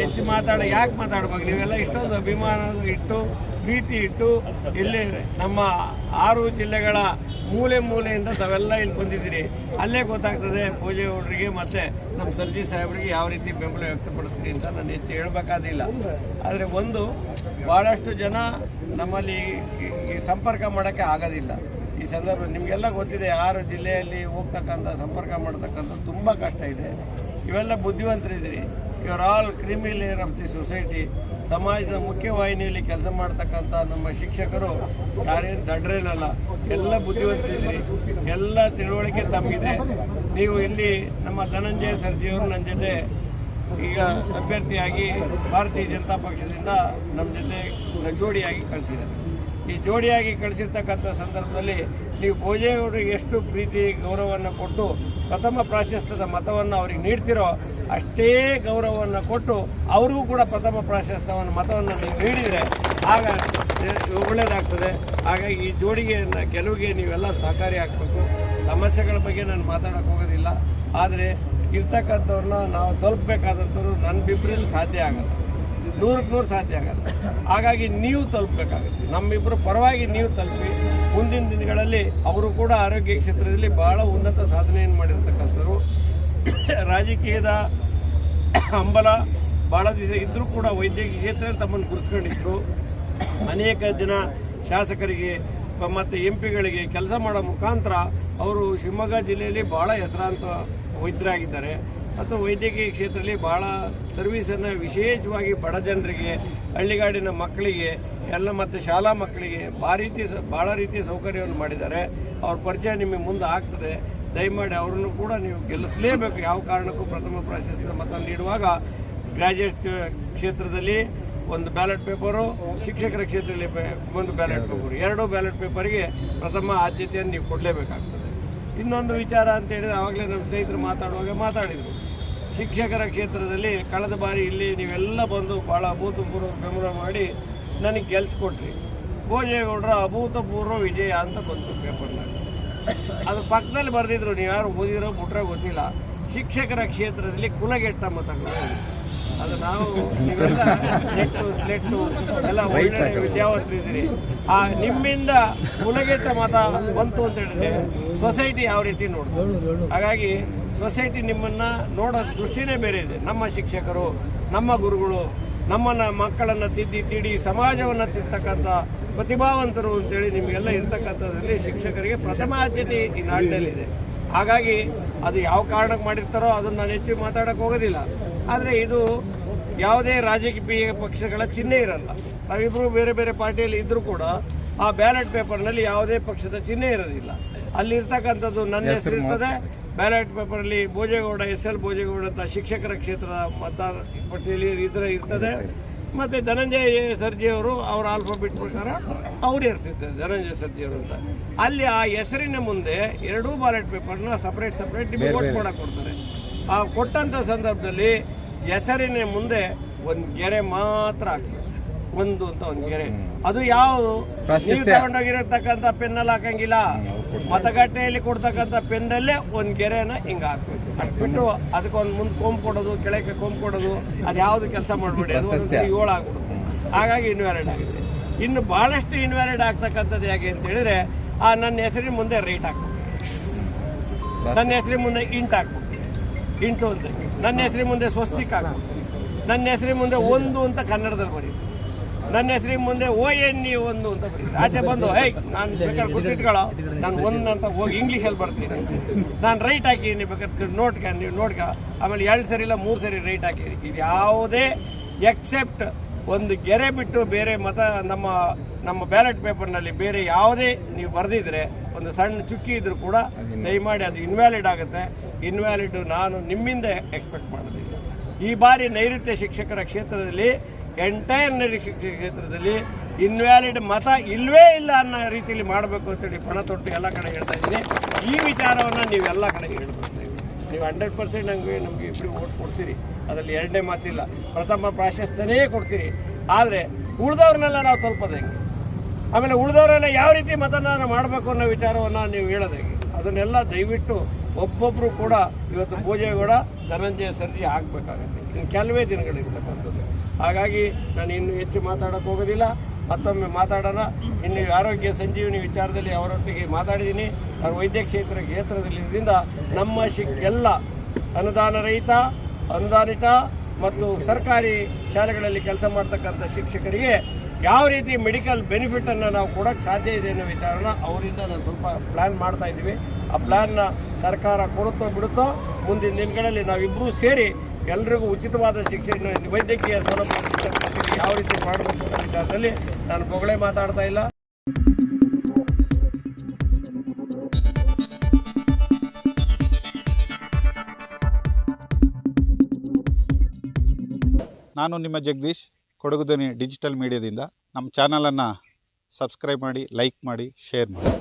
ಹೆಚ್ಚು ಮಾತಾಡ, ಯಾಕೆ ಮಾತಾಡ್ಬೇಕು? ನೀವೆಲ್ಲ ಇಷ್ಟೊಂದು ಅಭಿಮಾನ ಇಟ್ಟು, ಪ್ರೀತಿ ಇಟ್ಟು ಇಲ್ಲಿ ನಮ್ಮ ಆರು ಜಿಲ್ಲೆಗಳ ಮೂಲೆ ಮೂಲೆಯಿಂದ ತಾವೆಲ್ಲ ಇಲ್ಲಿ ಬಂದಿದ್ದೀರಿ. ಅಲ್ಲೇ ಗೊತ್ತಾಗ್ತದೆ ಪೂಜೆ ಹುಡುಗರಿಗೆ ಮತ್ತು ನಮ್ಮ ಸರ್ಜಿ ಸಾಹೇಬರಿಗೆ ಯಾವ ರೀತಿ ಬೆಂಬಲ ವ್ಯಕ್ತಪಡಿಸ್ತೀರಿ ಅಂತ ನಾನು ಹೆಚ್ಚು ಹೇಳಬೇಕಾದಿಲ್ಲ. ಆದರೆ ಒಂದು ಭಾಳಷ್ಟು ಜನ ನಮ್ಮಲ್ಲಿ ಈ ಸಂಪರ್ಕ ಮಾಡೋಕ್ಕೆ ಆಗೋದಿಲ್ಲ. ಈ ಸಂದರ್ಭ ನಿಮಗೆಲ್ಲ ಗೊತ್ತಿದೆ, ಆರು ಜಿಲ್ಲೆಯಲ್ಲಿ ಹೋಗ್ತಕ್ಕಂಥ, ಸಂಪರ್ಕ ಮಾಡ್ತಕ್ಕಂಥ ತುಂಬ ಕಷ್ಟ ಇದೆ. ಇವೆಲ್ಲ ಬುದ್ಧಿವಂತರಿದ್ದೀರಿ. ಇವರ್ all creamy layer of the society, ಸಮಾಜದ ಮುಖ್ಯವಾಹಿನಿಯಲ್ಲಿ ಕೆಲಸ ಮಾಡ್ತಕ್ಕಂಥ ನಮ್ಮ ಶಿಕ್ಷಕರು ಯಾರೇನು ದಡ್ರೇನಲ್ಲ, ಎಲ್ಲ ಬುದ್ಧಿವಂತರಿದ್ದೀರಿ ಎಲ್ಲ ತಿಳುವಳಿಕೆ ತಮಗಿದೆ. ನೀವು ಇಲ್ಲಿ ನಮ್ಮ ಧನಂಜಯ ಸರ್ಜಿಯವರು ನನ್ನ ಜೊತೆ ಈಗ ಅಭ್ಯರ್ಥಿಯಾಗಿ ಭಾರತೀಯ ಜನತಾ ಪಕ್ಷದಿಂದ ನಮ್ಮ ಜೊತೆ ಜೋಡಿಯಾಗಿ ಕಳಿಸಿದ್ದಾರೆ. ಈ ಜೋಡಿಯಾಗಿ ಕಳಿಸಿರ್ತಕ್ಕಂಥ ಸಂದರ್ಭದಲ್ಲಿ ನೀವು ಭೋಜೇಗೌಡರಿಗೆ ಎಷ್ಟು ಪ್ರೀತಿ, ಗೌರವವನ್ನು ಕೊಟ್ಟು ಪ್ರಥಮ ಪ್ರಾಶಸ್ತ್ಯದ ಮತವನ್ನು ಅವ್ರಿಗೆ ನೀಡ್ತಿರೋ ಅಷ್ಟೇ ಗೌರವವನ್ನು ಕೊಟ್ಟು ಅವರಿಗೂ ಕೂಡ ಪ್ರಥಮ ಪ್ರಾಶಸ್ತ್ಯವನ್ನು, ಮತವನ್ನು ನೀವು ನೀಡಿದರೆ ಆಗ ಒಳ್ಳೆಯದಾಗ್ತದೆ ಹಾಗಾಗಿ ಈ ಜೋಡಿಗೆ ಗೆಲುವಿಗೆ ನೀವೆಲ್ಲ ಸಹಕಾರಿ ಆಗಬೇಕು. ಸಮಸ್ಯೆಗಳ ಬಗ್ಗೆ ನಾನು ಮಾತಾಡೋಕೆ ಹೋಗೋದಿಲ್ಲ. ಆದರೆ ಇರ್ತಕ್ಕಂಥವ್ರನ್ನ ನಾವು ತಲುಪಬೇಕಾದಂಥವ್ರು ನನ್ನ ಬಿಬ್ಬರಲ್ಲಿ ಸಾಧ್ಯ ಆಗಲ್ಲ. ನೂರಕ್ಕೆ ನೂರು ಸಾಧ್ಯ ಆಗಲ್ಲ. ಹಾಗಾಗಿ ನೀವು ತಲುಪಬೇಕಾಗುತ್ತೆ. ನಮ್ಮಿಬ್ಬರು ಪರವಾಗಿ ನೀವು ತಲುಪಿ, ಮುಂದಿನ ದಿನಗಳಲ್ಲಿ ಅವರು ಕೂಡ ಆರೋಗ್ಯ ಕ್ಷೇತ್ರದಲ್ಲಿ ಬಹಳ ಉನ್ನತ ಸಾಧನೆಯನ್ನು ಮಾಡಿರ್ತಕ್ಕಂಥವ್ರು. ರಾಜಕೀಯದ ಹಂಬಲ ಭಾಳ ದಿವಸ ಇದ್ದರೂ ಕೂಡ ವೈದ್ಯಕೀಯ ಕ್ಷೇತ್ರದಲ್ಲಿ ತಮ್ಮನ್ನು ಗುರುಸ್ಕೊಂಡಿದ್ರು ಅನೇಕ ಜನ ಶಾಸಕರಿಗೆ ಮತ್ತು ಎಂ ಪಿಗಳಿಗೆ ಕೆಲಸ ಮಾಡೋ ಮುಖಾಂತರ ಅವರು ಶಿವಮೊಗ್ಗ ಜಿಲ್ಲೆಯಲ್ಲಿ ಭಾಳ ಹೆಸರಾಂತ ವೈದ್ಯರಾಗಿದ್ದಾರೆ. ಮತ್ತು ವೈದ್ಯಕೀಯ ಕ್ಷೇತ್ರದಲ್ಲಿ ಭಾಳ ಸರ್ವಿಸನ್ನು ವಿಶೇಷವಾಗಿ ಬಡ ಜನರಿಗೆ ಹಳ್ಳಿಗಾಡಿನ ಮಕ್ಕಳಿಗೆ, ಎಲ್ಲ ಮತ್ತು ಶಾಲಾ ಮಕ್ಕಳಿಗೆ ಭಾ ರೀತಿ ಭಾಳ ರೀತಿಯ ಸೌಕರ್ಯವನ್ನು ಮಾಡಿದ್ದಾರೆ. ಅವ್ರ ಪರಿಚಯ ನಿಮಗೆ ಮುಂದೆ ಆಗ್ತದೆ. ದಯಮಾಡಿ ಅವರನ್ನು ಕೂಡ ನೀವು ಗೆಲ್ಲಿಸಲೇಬೇಕು. ಯಾವ ಕಾರಣಕ್ಕೂ ಪ್ರಥಮ ಪ್ರಾಶಸ್ತ್ಯದ ಮತ ನೀಡುವಾಗ ಗ್ರಾಜ್ಯುಯೇಟ್ ಕ್ಷೇತ್ರದಲ್ಲಿ ಒಂದು ಬ್ಯಾಲೆಟ್ ಪೇಪರು ಶಿಕ್ಷಕರ ಕ್ಷೇತ್ರದಲ್ಲಿ ಒಂದು ಬ್ಯಾಲೆಟ್ ಪೇಪರ್ ಎರಡೂ ಬ್ಯಾಲೆಟ್ ಪೇಪರಿಗೆ ಪ್ರಥಮ ಆದ್ಯತೆಯನ್ನು ನೀವು ಕೊಡಲೇಬೇಕಾಗ್ತದೆ. ಇನ್ನೊಂದು ವಿಚಾರ ಅಂತ ಹೇಳಿದ್ರೆ ಆವಾಗಲೇ ನಮ್ಮ ಸ್ನೇಹಿತರು ಮಾತಾಡುವಾಗ ಮಾತಾಡಿದರು. ಶಿಕ್ಷಕರ ಕ್ಷೇತ್ರದಲ್ಲಿ ಕಳೆದ ಬಾರಿ ಇಲ್ಲಿ ನೀವೆಲ್ಲ ಬಂದು ಭಾಳ ಅಭೂತಪೂರ್ವ ಬೆಂಬಲ ಮಾಡಿ ನನಗೆ ಗೆಲ್ಸ್ಕೊಟ್ರಿ. ಭೋಜೇಗೌಡರ ಅಭೂತಪೂರ್ವ ವಿಜಯ ಅಂತ ಬಂತು ಪೇಪರ್ನಾಗ ಅದು ಪಕ್ಕದಲ್ಲಿ ಬರೆದಿದ್ರು, ನೀವು ಯಾರು ಓದಿರೋ ಬಿಟ್ರೆ ಗೊತ್ತಿಲ್ಲ. ಶಿಕ್ಷಕರ ಕ್ಷೇತ್ರದಲ್ಲಿ ಕುಲಗೆಟ್ಟ ಮತಗಳು. ಅದು ನಾವು ನೆಟ್ಟು, ಸ್ಲೆಟ್ಟು, ಎಲ್ಲ ಒಳ್ಳೆ ವಿದ್ಯಾವಂತರಿದ್ದೀರಿ ಆ ನಿಮ್ಮಿಂದ ಕುಲಗೆಟ್ಟ ಮತ ಬಂತು ಅಂತ ಹೇಳಿದ್ರೆ ಸೊಸೈಟಿ ಯಾವ ರೀತಿ ನೋಡ್ತಾರೆ ಹಾಗಾಗಿ ಸೊಸೈಟಿ ನಿಮ್ಮನ್ನು ನೋಡೋ ದೃಷ್ಟಿನೇ ಬೇರೆ ಇದೆ. ನಮ್ಮ ಶಿಕ್ಷಕರು ನಮ್ಮ ಗುರುಗಳು ನಮ್ಮನ್ನ ಮಕ್ಕಳನ್ನು ತಿದ್ದಿ ತಿಡಿ ಸಮಾಜವನ್ನು ತಿರ್ತಕ್ಕಂಥ ಪ್ರತಿಭಾವಂತರು ಅಂತೇಳಿ ನಿಮಗೆಲ್ಲ ಇರ್ತಕ್ಕಂಥದ್ರಲ್ಲಿ ಶಿಕ್ಷಕರಿಗೆ ಪ್ರಥಮ ಆದ್ಯತೆ ಈ ನಾಡಿನಲ್ಲಿದೆ. ಹಾಗಾಗಿ ಅದು ಯಾವ ಕಾರಣಕ್ಕೆ ಮಾಡಿರ್ತಾರೋ ಅದನ್ನು ನಾನು ಹೆಚ್ಚು ಮಾತಾಡೋಕ್ಕೆ ಹೋಗೋದಿಲ್ಲ. ಆದರೆ ಇದು ಯಾವುದೇ ರಾಜಕೀಯ ಪಕ್ಷಗಳ ಚಿಹ್ನೆ ಇರಲ್ಲ. ನಾವಿಬ್ಬರು ಬೇರೆ ಬೇರೆ ಪಾರ್ಟಿಯಲ್ಲಿ ಇದ್ದರೂ ಕೂಡ ಆ ಬ್ಯಾಲೆಟ್ ಪೇಪರ್ನಲ್ಲಿ ಯಾವುದೇ ಪಕ್ಷದ ಚಿಹ್ನೆ ಇರೋದಿಲ್ಲ. ಅಲ್ಲಿರ್ತಕ್ಕಂಥದ್ದು ನನ್ನ ಹೆಸರು ಇರ್ತದೆ ಬ್ಯಾಲೆಟ್ ಪೇಪರಲ್ಲಿ ಭೋಜೇಗೌಡ ಎಸ್ ಎಲ್ ಭೋಜೇಗೌಡ ಅಂತ ಶಿಕ್ಷಕರ ಕ್ಷೇತ್ರದ ಮತ ಪಟ್ಟಿಯಲ್ಲಿ ಇದ್ರ ಇರ್ತದೆ. ಮತ್ತೆ ಧನಂಜಯ ಸರ್ಜಿಯವರು ಅವರ ಆಲ್ಫಾಬೆಟ್ ಪ್ರಕಾರ ಅವ್ರು ಇರ್ತಿದ್ದಾರೆ ಧನಂಜಯ ಸರ್ಜಿಯವರು ಅಂತ. ಅಲ್ಲಿ ಆ ಹೆಸರಿನ ಮುಂದೆ ಎರಡೂ ಬ್ಯಾಲೆಟ್ ಪೇಪರ್ನ ಸಪ್ರೇಟ್ ಸಪ್ರೇಟ್ ನಿಮಗೆ ವೋಟ್ ಮಾಡೋಕೆ ಕೊಡ್ತಾರೆ. ಆ ಕೊಟ್ಟಂತ ಸಂದರ್ಭದಲ್ಲಿ ಹೆಸರಿನ ಮುಂದೆ ಒಂದು ಗೆರೆ ಮಾತ್ರ ಹಾಕ್ಬೇಕು ಒಂದು ಅಂತ ಒಂದು ಗೆರೆ. ಅದು ಯಾವುದು ನೀವು ತಗೊಂಡೋಗಿರತಕ್ಕಂಥ ಪೆನ್ನಲ್ಲಿ ಹಾಕಂಗಿಲ್ಲ. ಮತಗಟ್ಟೆಯಲ್ಲಿ ಕೊಡ್ತಕ್ಕಂಥ ಪೆನ್ನಲ್ಲೇ ಒಂದು ಗೆರೆನ ಹಿಂಗ ಹಾಕ್ಬೇಕು. ಹಾಕ್ಬಿಟ್ಟು ಅದಕ್ಕೊಂದು ಮುಂದೆ ಕೊಂಬ್ ಕೊಡೋದು ಕೆಳಕ್ಕೆ ಕೊಂಬ್ ಕೊಡೋದು ಅದು ಯಾವ್ದು ಕೆಲಸ ಮಾಡ್ಬಿಡಿ ಅದು ಏಳು ಆಗ್ಬಿಡುತ್ತೆ. ಹಾಗಾಗಿ ಇನ್ವ್ಯಾಲಿಡ್ ಆಗುತ್ತೆ ಇನ್ನು ಬಹಳಷ್ಟು ಇನ್ವ್ಯಾಲಿಡ್ ಆಗ್ತಕ್ಕಂಥದ್ದು ಹೇಗೆ ಅಂತ ಹೇಳಿದ್ರೆ ಆ ನನ್ನ ಹೆಸರಿನ ಮುಂದೆ ರೇಟ್ ಹಾಕ್ಬೇಕು. ನನ್ನ ಹೆಸರಿನ ಮುಂದೆ ಇಂಟ್ ಹಾಕ್ಬೇಕು. ಇಂಟು ಅಂತ ನನ್ನ ಹೆಸರಿನ ಮುಂದೆ ಸ್ವಸ್ತಿಕ್ ಹಾಕ್ಬೇಕು. ನನ್ನ ಹೆಸರಿನ ಮುಂದೆ ಒಂದು ಅಂತ ಕನ್ನಡದಲ್ಲಿ ಬರೀ ನನ್ನ ಹೆಸರಿಗೆ ಮುಂದೆ ಓ ಎನ್ ಇ ಒಂದು ಅಂತ ಆಚೆ ಬಂದು ಹೈ ನಾನು ಬೇಕಾದ್ರೆ ಗೊತ್ತಿಟ್ಕೊಳ್ಳೋ ನಾನು ಒಂದು ಅಂತ ಹೋಗಿ ಇಂಗ್ಲೀಷಲ್ಲಿ ಬರ್ತೀನಿ. ನಾನು ರೈಟ್ ಹಾಕಿದ್ದೀನಿ ಬೇಕಾದ್ರೆ ನೋಟ್ಕ ನೀವು ನೋಡ್ಕ ಆಮೇಲೆ ಎರಡು ಸರಿ ಇಲ್ಲ, ಮೂರು ಸರಿ ರೈಟ್ ಹಾಕಿದ್ದೀನಿ ಇದು ಯಾವುದೇ ಎಕ್ಸೆಪ್ಟ್ ಒಂದು ಗೆರೆ ಬಿಟ್ಟು ಬೇರೆ ಮತ ನಮ್ಮ ನಮ್ಮ ಬ್ಯಾಲೆಟ್ ಪೇಪರ್ನಲ್ಲಿ ಬೇರೆ ಯಾವುದೇ ನೀವು ಬರೆದಿದ್ರೆ, ಒಂದು ಸಣ್ಣ ಚುಕ್ಕಿ ಇದ್ರೂ ಕೂಡ ದಯಮಾಡಿ ಅದು ಇನ್ವ್ಯಾಲಿಡ್ ಆಗುತ್ತೆ. ಇನ್ವ್ಯಾಲಿಡ್ ನಾನು ನಿಮ್ಮಿಂದ ಎಕ್ಸ್ಪೆಕ್ಟ್ ಮಾಡೋದಿಲ್ಲ. ಈ ಬಾರಿ ನೈಋತ್ಯ ಶಿಕ್ಷಕರ ಕ್ಷೇತ್ರದಲ್ಲಿ ಎಂಟೈರ್ ನಡಿ ಶಿಕ್ಷಣ ಕ್ಷೇತ್ರದಲ್ಲಿ ಇನ್ವ್ಯಾಲಿಡ್ ಮತ ಇಲ್ಲವೇ ಇಲ್ಲ ಅನ್ನೋ ರೀತಿಯಲ್ಲಿ ಮಾಡಬೇಕು ಅಂತೇಳಿ ಪಣ ತೊಟ್ಟು ಎಲ್ಲ ಕಡೆ ಹೇಳ್ತಾ ಇದ್ದೀನಿ. ಈ ವಿಚಾರವನ್ನು ನೀವೆಲ್ಲ ಕಡೆ ಹೇಳ್ಬೇಕು ನೀವು ಹಂಡ್ರೆಡ್ ಪರ್ಸೆಂಟ್ ಹಂಗೆ ನಮಗೆ ಇಬ್ಬರು ಓಟ್ ಕೊಡ್ತೀರಿ. ಅದರಲ್ಲಿ ಎರಡನೇ ಮಾತಿಲ್ಲ. ಪ್ರಥಮ ಪ್ರಾಶಸ್ತ್ಯನೇ ಕೊಡ್ತೀರಿ. ಆದರೆ ಉಳಿದವ್ರನ್ನೆಲ್ಲ ನಾವು ತಲುಪೋದಂಗೆ ಆಮೇಲೆ ಉಳಿದವರೆಲ್ಲ ಯಾವ ರೀತಿ ಮತದಾನ ಮಾಡಬೇಕು ಅನ್ನೋ ವಿಚಾರವನ್ನು ನೀವು ಹೇಳೋದಾಗಿ ಅದನ್ನೆಲ್ಲ ದಯವಿಟ್ಟು ಒಬ್ಬೊಬ್ಬರು ಕೂಡ ಇವತ್ತು ಪೂಜೆಗೌಡ ಧನಂಜಯ ಸರ್ಜಿ ಆಗಬೇಕಾಗತ್ತೆ. ಇನ್ನು ಕೆಲವೇ ದಿನಗಳಿರ್ತಕ್ಕಂಥದ್ದು. ಹಾಗಾಗಿ ನಾನು ಇನ್ನು ಹೆಚ್ಚು ಮಾತಾಡೋಕ್ಕೆ ಹೋಗೋದಿಲ್ಲ. ಮತ್ತೊಮ್ಮೆ ಮಾತಾಡೋಣ. ಇನ್ನು ಆರೋಗ್ಯ ಸಂಜೀವಿನಿ ವಿಚಾರದಲ್ಲಿ ಅವರೊಟ್ಟಿಗೆ ಮಾತಾಡಿದ್ದೀನಿ. ಅವರು ವೈದ್ಯ ಕ್ಷೇತ್ರ ಕ್ಷೇತ್ರದಲ್ಲಿದ್ದರಿಂದ ನಮ್ಮ ಶಿಕ್ ಎಲ್ಲ ಅನುದಾನ ರಹಿತ, ಅನುದಾನಿತ ಮತ್ತು ಸರ್ಕಾರಿ ಶಾಲೆಗಳಲ್ಲಿ ಕೆಲಸ ಮಾಡ್ತಕ್ಕಂಥ ಶಿಕ್ಷಕರಿಗೆ ಯಾವ ರೀತಿ ಮೆಡಿಕಲ್ ಬೆನಿಫಿಟನ್ನು ನಾವು ಕೊಡೋಕ್ಕೆ ಸಾಧ್ಯ ಇದೆ ಅನ್ನೋ ವಿಚಾರನ ಅವರಿಂದ ನಾನು ಸ್ವಲ್ಪ ಪ್ಲ್ಯಾನ್ ಮಾಡ್ತಾ ಇದ್ದೀವಿ. ಆ ಪ್ಲ್ಯಾನ್ನ ಸರ್ಕಾರ ಕೊಡುತ್ತೋ ಬಿಡುತ್ತೋ ಮುಂದಿನ ದಿನಗಳಲ್ಲಿ ನಾವಿಬ್ಬರೂ ಸೇರಿ ಎಲ್ರಿಗೂ ಉಚಿತವಾದ ಶಿಕ್ಷಣ ವೈದ್ಯಕೀಯ ಸೌಲಭ್ಯ ಯಾವ ರೀತಿ ಮಾಡಬೇಕು ಅನ್ನೋ ವಿಚಾರದಲ್ಲಿ ನಾನು ಬೊಗಳೆ ಮಾತಾಡ್ತಾ ಇಲ್ಲ. ನಾನು ನಿಮ್ಮ ಜಗದೀಶ್, ಕೊಡಗು ಡಿಜಿಟಲ್ ಮೀಡಿಯಾದಿಂದ. ನಮ್ಮ ಚಾನಲನ್ನು ಸಬ್ಸ್ಕ್ರೈಬ್ ಮಾಡಿ, ಲೈಕ್ ಮಾಡಿ, ಶೇರ್ ಮಾಡಿ.